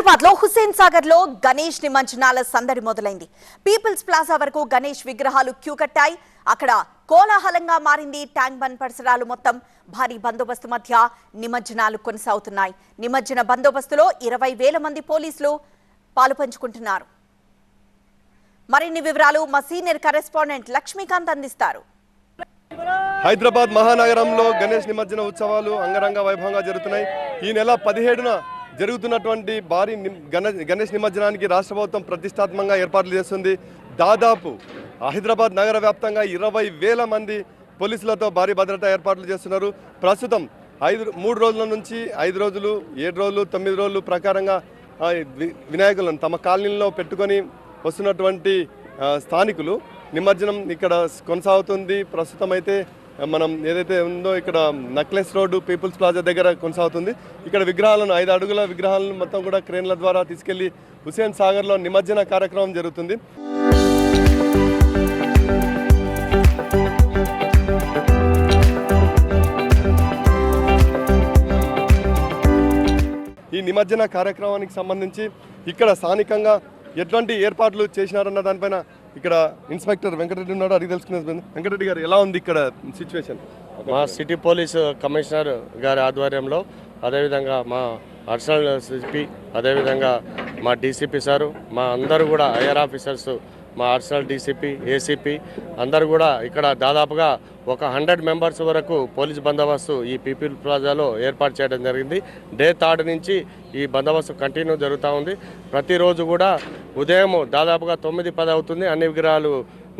హైదరాబాద్లో హుస్సేన్ సాగర్లో గణేష్ నిమజ్జనాల సందడి మొదలైంది. పీపుల్స్ ప్లాజా వరకు గణేష్ విగ్రహాలు క్యూ కట్టాయి. అక్కడ కోలాహలంగా మారింది ట్యాంక్ బండ్ పరిసరాలు మొత్తం. భారీ బందోబస్తు మధ్య నిమజ్జనాలు కొనసాగుతున్నాయి. నిమజ్జన బందోబస్తులో ఇరవై వేల మంది పోలీసులు పాలు పంచుకుంటున్నారు మరిన్ని వివరాలు మా సీనియర్ కరెస్పాండెంట్ లక్ష్మీకాంత్ అందిస్తారు. హైదరాబాద్ మహానగరంలో గణేష్ నిమజ్జన ఉత్సవాలు అంగరంగ వైభవంగా జరుగుతున్నాయి. ఈ నెల పదిహేడున జరుగుతున్నటువంటి భారీ గణ గణేష్ నిమజ్జనానికి రాష్ట్ర ప్రభుత్వం ప్రతిష్టాత్మకంగా ఏర్పాట్లు చేస్తుంది. దాదాపు హైదరాబాద్ నగర వ్యాప్తంగా ఇరవై వేల మంది పోలీసులతో భారీ భద్రతా ఏర్పాట్లు చేస్తున్నారు. ప్రస్తుతం ఐదు మూడు రోజుల నుంచి ఐదు రోజులు ఏడు రోజులు తొమ్మిది రోజులు ప్రకారంగా వినాయకులను తమ కాలనీలో పెట్టుకొని వస్తున్నటువంటి స్థానికులు నిమజ్జనం ఇక్కడ కొనసాగుతుంది. ప్రస్తుతం అయితే మనం ఏదైతే ఉందో ఇక్కడ నక్లెస్ రోడ్డు పీపుల్స్ ప్లాజా దగ్గర కొనసాగుతుంది. ఇక్కడ విగ్రహాలను ఐదు అడుగుల విగ్రహాలను మొత్తం కూడా క్రేన్ల ద్వారా తీసుకెళ్ళి హుసేన్ సాగర్లో నిమజ్జన కార్యక్రమం జరుగుతుంది. ఈ నిమజ్జన కార్యక్రమానికి సంబంధించి ఇక్కడ స్థానికంగా ఎటువంటి ఏర్పాట్లు చేసినారన్న దానిపైన ఇక్కడ ఇన్స్పెక్టర్ వెంకటరెడ్డి ఉన్నాడు అడిగి తెలుసుకునే వెంకటరెడ్డి గారు ఎలా ఉంది ఇక్కడ సిచ్యువేషన్ మా సిటీ పోలీస్ కమిషనర్ గారి ఆధ్వర్యంలో అదేవిధంగా మా అడిషనల్ సిపి అదేవిధంగా మా డీసీపీ సారు మా అందరూ కూడా ఐఆర్ ఆఫీసర్స్ మా అడిషనల్ డీసీపీ ఏసీపీ అందరూ కూడా ఇక్కడ దాదాపుగా ఒక హండ్రెడ్ మెంబర్స్ వరకు పోలీస్ బందోబస్తు ఈ పీపుల్ ప్లాజాలో ఏర్పాటు చేయడం జరిగింది. డే థర్డ్ నుంచి ఈ బందోబస్తు కంటిన్యూ జరుగుతూ ఉంది. ప్రతిరోజు కూడా ఉదయం దాదాపుగా తొమ్మిది పది అవుతుంది అన్ని విగ్రహాలు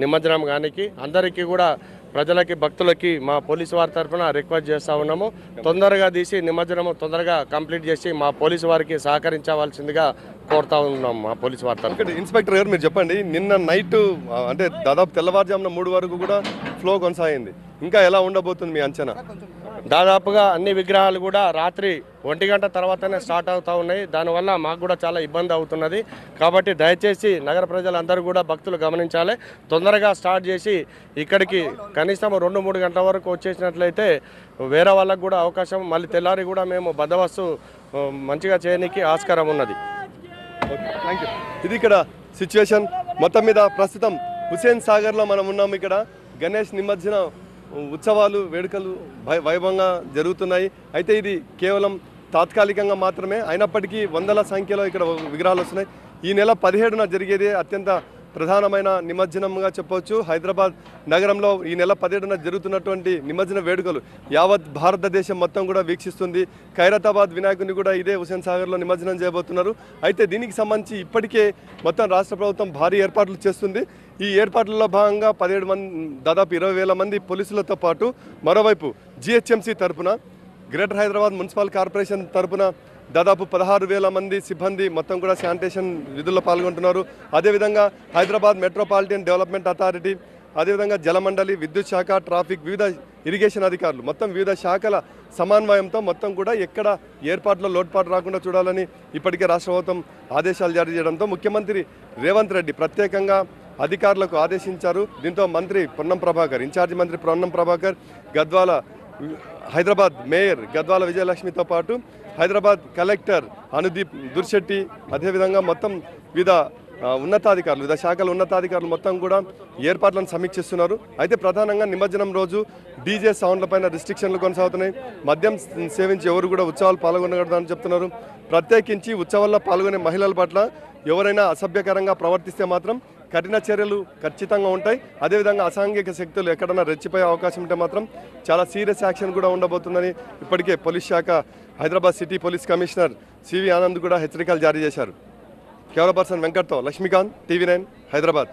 నిమజ్జనం కానికి. అందరికీ కూడా ప్రజలకి భక్తులకి మా పోలీసు వారి తరఫున రిక్వెస్ట్ చేస్తూ ఉన్నాము. తొందరగా తీసి నిమజ్జనము తొందరగా కంప్లీట్ చేసి మా పోలీసు వారికి సహకరించవలసిందిగా కోరుతా ఉన్నాం మా పోలీసు వారి తరఫున. ఇన్స్పెక్టర్ గారు మీరు చెప్పండి నిన్న నైట్ అంటే దాదాపు తెల్లవారుజామున మూడు వరకు కూడా ఫ్లో కొనసాగింది. ఇంకా ఎలా ఉండబోతుంది మీ అంచనా? దాదాపుగా అన్ని విగ్రహాలు కూడా రాత్రి ఒంటి గంట తర్వాతనే స్టార్ట్ అవుతూ ఉన్నాయి. దానివల్ల మాకు కూడా చాలా ఇబ్బంది అవుతున్నది. కాబట్టి దయచేసి నగర ప్రజలందరూ కూడా భక్తులు గమనించాలి. తొందరగా స్టార్ట్ చేసి ఇక్కడికి కనీసం రెండు మూడు గంటల వరకు వచ్చేసినట్లయితే వేరే వాళ్ళకు కూడా అవకాశం మళ్ళీ తెల్లారి కూడా మేము బందోబస్తు మంచిగా చేయడానికి ఆస్కారం ఉన్నది. థ్యాంక్ యూ ఇది ఇక్కడ సిచ్యువేషన్ మొత్తం మీద ప్రస్తుతం హుసేన్ సాగర్లో మనం ఉన్నాం ఇక్కడ. గణేష్ నిమజ్జనం ఉత్సవాలు వేడుకలు వైభవంగా జరుగుతున్నాయి. అయితే ఇది కేవలం తాత్కాలికంగా మాత్రమే అయినప్పటికీ వందల సంఖ్యలో ఇక్కడ విగ్రహాలు వస్తున్నాయి. ఈ నెల పదిహేడున జరిగేది అత్యంత ప్రధానమైన నిమజ్జనంగా చెప్పవచ్చు. హైదరాబాద్ నగరంలో ఈ నెల పదిహేడున జరుగుతున్నటువంటి నిమజ్జన వేడుకలు యావత్ భారతదేశం మొత్తం కూడా వీక్షిస్తుంది. ఖైరతాబాద్ వినాయకుని కూడా ఇదే హుసేన్ సాగర్లో నిమజ్జనం చేయబోతున్నారు. అయితే దీనికి సంబంధించి ఇప్పటికే మొత్తం రాష్ట్ర ప్రభుత్వం భారీ ఏర్పాట్లు చేస్తుంది. ఈ ఏర్పాట్లలో భాగంగా పదిహేడు మంది దాదాపు ఇరవై వేల మంది పోలీసులతో పాటు మరోవైపు జిహెచ్ఎంసీ తరపున గ్రేటర్ హైదరాబాద్ మున్సిపల్ కార్పొరేషన్ తరపున దాదాపు పదహారు వేల మంది సిబ్బంది మొత్తం కూడా శానిటేషన్ విధుల్లో పాల్గొంటున్నారు. అదేవిధంగా హైదరాబాద్ మెట్రోపాలిటన్ డెవలప్మెంట్ అథారిటీ అదేవిధంగా జలమండలి విద్యుత్ శాఖ ట్రాఫిక్ వివిధ ఇరిగేషన్ అధికారులు మొత్తం వివిధ శాఖల సమన్వయంతో మొత్తం కూడా ఎక్కడ ఏర్పాట్లో లోటుపాటు రాకుండా చూడాలని ఇప్పటికే రాష్ట్ర ప్రభుత్వం ఆదేశాలు జారీ చేయడంతో ముఖ్యమంత్రి రేవంత్ రెడ్డి ప్రత్యేకంగా అధికారులకు ఆదేశించారు. దీంతో మంత్రి పొన్నం ప్రభాకర్ ఇన్ఛార్జి మంత్రి పొన్నం ప్రభాకర్ గద్వాల హైదరాబాద్ మేయర్ గద్వాల విజయలక్ష్మితో పాటు హైదరాబాద్ కలెక్టర్ అనుదీప్ దుర్శెట్టి అదేవిధంగా మొత్తం వివిధ ఉన్నతాధికారులు వివిధ శాఖల ఉన్నతాధికారులు మొత్తం కూడా ఏర్పాట్లను సమీక్షిస్తున్నారు. అయితే ప్రధానంగా నిమజ్జనం రోజు డీజే సౌండ్లపైన రిస్ట్రిక్షన్లు కొనసాగుతున్నాయి. మద్యం సేవించి ఎవరు కూడా ఉత్సవాలు పాల్గొనకూడదని చెప్తున్నారు. ప్రత్యేకించి ఉత్సవాల్లో పాల్గొనే మహిళల పట్ల ఎవరైనా అసభ్యకరంగా ప్రవర్తిస్తే మాత్రం కఠిన చర్యలు ఖచ్చితంగా ఉంటాయి. అదేవిధంగా అసాంఘిక శక్తులు ఎక్కడైనా రెచ్చిపోయే అవకాశం ఉంటే మాత్రం చాలా సీరియస్ యాక్షన్ కూడా ఉండబోతుందని ఇప్పటికే పోలీస్ శాఖ Hyderabad city police commissioner C V Anand కూడా హెచ్చరికలు జారీ చేశారు. కెమెరా పర్సన్ వెంకట్తో లక్ష్మీకాంత్ టీవీ నైన్ హైదరాబాద్.